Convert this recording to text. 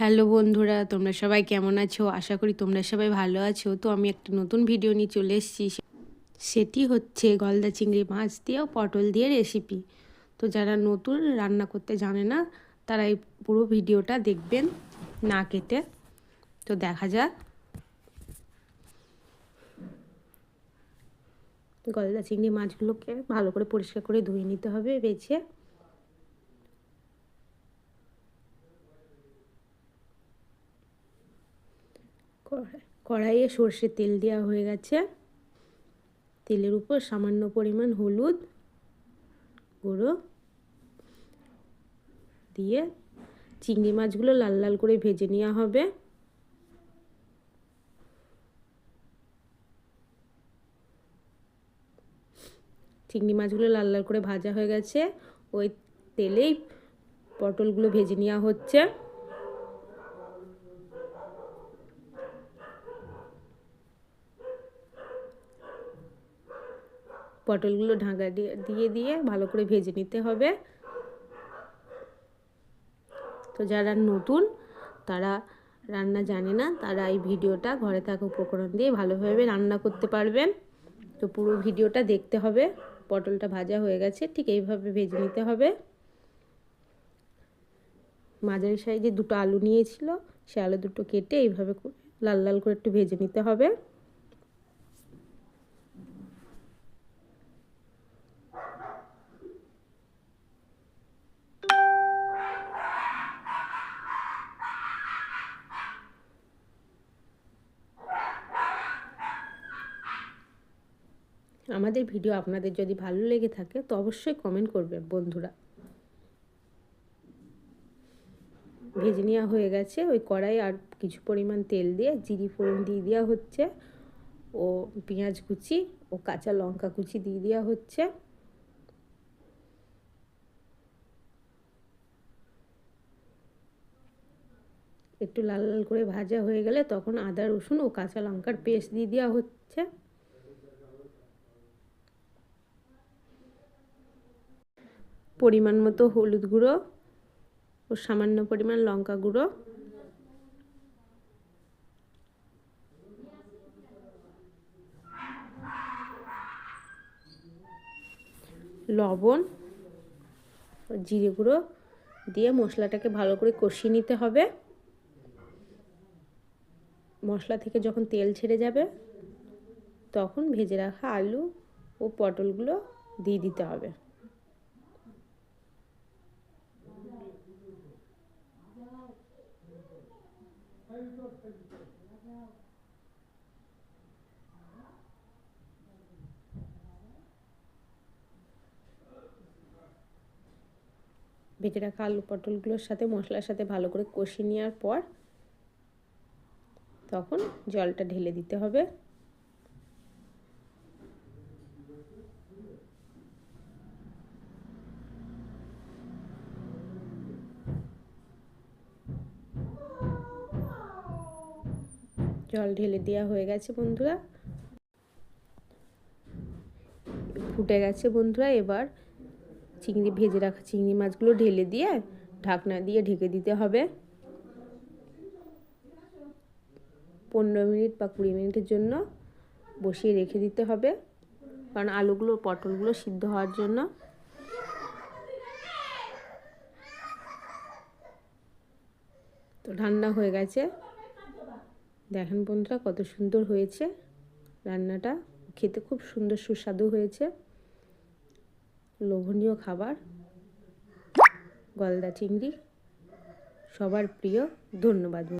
Hello বন্ধুরা, তোমরা সবাই কেমন আছো? আশা করি তোমরা সবাই ভালো আছো। তো আমি একটা নতুন ভিডিও নিয়ে চলে এসেছি। সেটি হচ্ছে গলদা চিংড়ি মাছ দিয়েও পটল দিয়ে রেসিপি তো যারা নতুন রান্না করতে জানে না, তারা এই পুরো ভিডিওটা দেখবেন না কেটে। তো দেখা যাক। গলদা চিংড়ি মাছগুলোকে ভালো করে পরিষ্কার করে ধুয়ে নিতে হবে, বেছে। কড়াইয়ে সর্ষের তেল দেওয়া হয়ে গেছে। তেলের উপর সামান্য পরিমাণ হলুদ গুঁড়ো দিয়ে চিংড়ি মাছগুলো লাল লাল করে ভেজে নেওয়া হবে। চিংড়ি মাছগুলো লাল লাল করে ভাজা হয়ে গেছে। ওই তেলেই পটলগুলো ভেজে নেওয়া হচ্ছে। পটলগুলো ঢাকা দিয়ে দিয়ে দিয়ে ভালো করে ভেজে নিতে হবে। তো যারা নতুন, তারা রান্না জানে না, তারা এই ভিডিওটা ঘরে থাকা উপকরণ দিয়ে ভালোভাবে রান্না করতে পারবেন। তো পুরো ভিডিওটা দেখতে হবে, পটলটা ভাজা হয়ে গেছে, ঠিক এইভাবে ভেজে নিতে হবে। মাঝারি সাইজে দুটো আলু নিয়েছিল, সে আলু দুটো কেটে এইভাবে লাল লাল করে একটু ভেজে নিতে হবে। আমাদের ভিডিও আপনাদের যদি ভালো লেগে থাকে, তো অবশ্যই কমেন্ট করবেন বন্ধুরা। ভেজে নেওয়া হয়ে গেছে, ওই কড়াই আর কিছু পরিমাণ তেল দিয়ে, জিরি ফোড়ন দিয়ে দেওয়া হচ্ছে, ও পেঁয়াজ কুচি, ও কাঁচা লঙ্কা কুচি দিয়ে দেওয়া হচ্ছে। একটু লাল লাল করে ভাজা হয়ে গেলে তখন আদা রসুন ও কাঁচা লঙ্কার পেস্ট দিয়ে দেওয়া হচ্ছে। পরিমাণ মতো হলুদ গুঁড়ো ও সামান্য পরিমাণ লঙ্কা গুঁড়ো। লবণ জিরে গুঁড়ো দিয়ে মশলাটাকে ভালো করে কষিয়ে নিতে হবে। মশলা থেকে যখন তেল ছেড়ে যাবে, তখন ভেজে রাখা আলু ও পটলগুলো দিয়ে দিতে হবে। ভেজে রাখা আলু পটলগুলোর সাথে মশলার সাথে ভালো করে কষিয়ে নেওয়ার পর তখন জলটা ঢেলে দিতে হবে। জল ঢেলে দেওয়া হয়ে গেছে বন্ধুরা। ফুটে গেছে বন্ধুরা, এবার চিংড়ি, ভেজে রাখা চিংড়ি মাছগুলো ঢেলে দিয়ে ঢাকনা দিয়ে ঢেকে দিতে হবে। পনেরো মিনিট বা কুড়ি মিনিটের জন্য বসিয়ে রেখে দিতে হবে, কারণ আলুগুলো, পটলগুলো সিদ্ধ হওয়ার জন্য। তো ঠান্ডা হয়ে গেছে। দেখেন বন্ধুরা, কত সুন্দর হয়েছে রান্নাটা। খেতে খুব সুন্দর সুস্বাদু হয়েছে। লোভনীয় খাবার। গলদা চিংড়ি। সবার প্রিয়। ধন্যবাদ